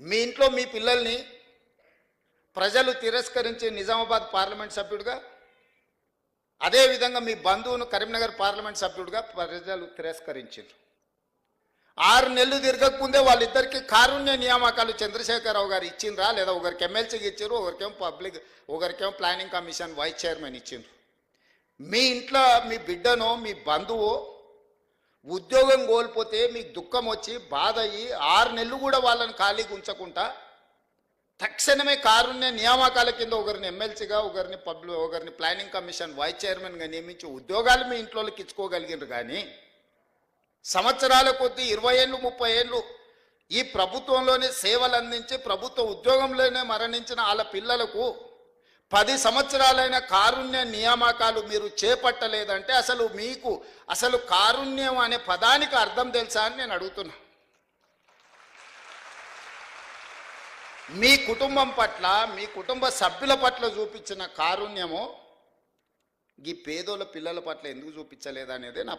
మీ ఇంట్లో మీ పిల్లల్ని ప్రజలు తిరస్కరించి నిజామాబాద్ పార్లమెంట్ సభ్యుడిగా అదేవిధంగా మీ బంధువును కరీంనగర్ పార్లమెంట్ సభ్యుడిగా ప్రజలు తిరస్కరించారు ఆరు నెలలు తిరగకముందే వాళ్ళిద్దరికి కారుణ్య నియామకాలు చంద్రశేఖరరావు గారు ఇచ్చిండ్రా లేదా ఒకరికి ఎమ్మెల్సీకి ఇచ్చారు ఒకరికేమో పబ్లిక్ ఒకరికేమో ప్లానింగ్ కమిషన్ వైస్ చైర్మన్ ఇచ్చిండ్రు. మీ ఇంట్లో మీ బిడ్డనో మీ బంధువో ఉద్యోగం కోల్పోతే మీకు దుఃఖం వచ్చి బాధ అయ్యి ఆరు నెలలు కూడా వాళ్ళని ఖాళీగా ఉంచకుండా తక్షణమే కారుణ్య నియామకాల కింద ఒకరిని ఎమ్మెల్సీగా ఒకరిని పబ్లిక్ ఒకరిని ప్లానింగ్ కమిషన్ వైస్ చైర్మన్గా నియమించి ఉద్యోగాలు మీ ఇంట్లోకి ఇచ్చుకోగలిగినారు కానీ సంవత్సరాల కొద్దీ ఇరవై ఏళ్ళు ముప్పై ఏళ్ళు ఈ ప్రభుత్వంలోనే సేవలు అందించి ప్రభుత్వ ఉద్యోగంలోనే మరణించిన వాళ్ళ పిల్లలకు పది సంవత్సరాలైన కారుణ్య నియామకాలు మీరు చేపట్టలేదంటే అసలు మీకు అసలు కారుణ్యం అనే పదానికి అర్థం తెలుసా అని నేను అడుగుతున్నా. మీ కుటుంబం పట్ల మీ కుటుంబ సభ్యుల పట్ల చూపించిన కారుణ్యము ఈ పేదోళ్ళ పిల్లల పట్ల ఎందుకు చూపించలేదనేదే నా